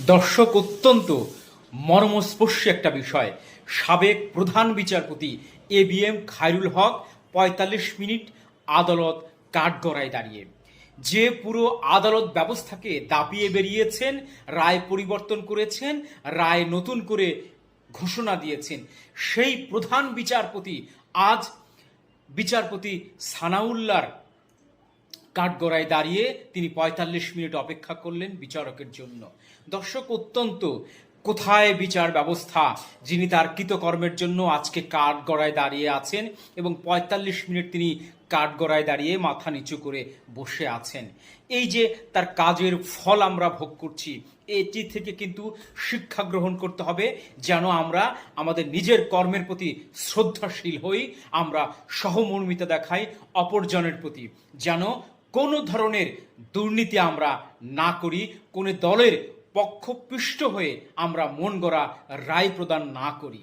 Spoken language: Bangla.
দর্শক অত্যন্ত মর্মস্পর্শী একটা বিষয়। সাবেক প্রধান বিচারপতি A B M Khairul Haque পঁয়তাল্লিশ মিনিট আদালত কাঠগড়ায় দাঁড়িয়ে। যে পুরো আদালত ব্যবস্থাকে দাপিয়ে বেরিয়েছেন, রায় পরিবর্তন করেছেন, রায় নতুন করে ঘোষণা দিয়েছেন, সেই প্রধান বিচারপতি আজ বিচারপতি সানাউল্লার কাঠগড়ায় দাঁড়িয়ে তিনি পঁয়তাল্লিশ মিনিট অপেক্ষা করলেন বিচারকের জন্য। দর্শক, অত্যন্ত কোথায় বিচার ব্যবস্থা? যিনি তার কৃতকর্মের জন্য আজকে কাঠগড়ায় দাঁড়িয়ে আছেন এবং পঁয়তাল্লিশ মিনিট তিনি কাঠগড়ায় দাঁড়িয়ে মাথা নিচু করে বসে আছেন। এই যে তার কাজের ফল আমরা ভোগ করছি, এটি থেকে কিন্তু শিক্ষা গ্রহণ করতে হবে যেন আমরা আমাদের নিজের কর্মের প্রতি শ্রদ্ধাশীল হই, আমরা সহমর্মিতা দেখাই অপরজনের প্রতি, যেন কোনো ধরনের দুর্নীতি আমরা না করি, কোনো দলের পক্ষপৃষ্ট হয়ে আমরা মন গড়া রায় প্রদান না করি।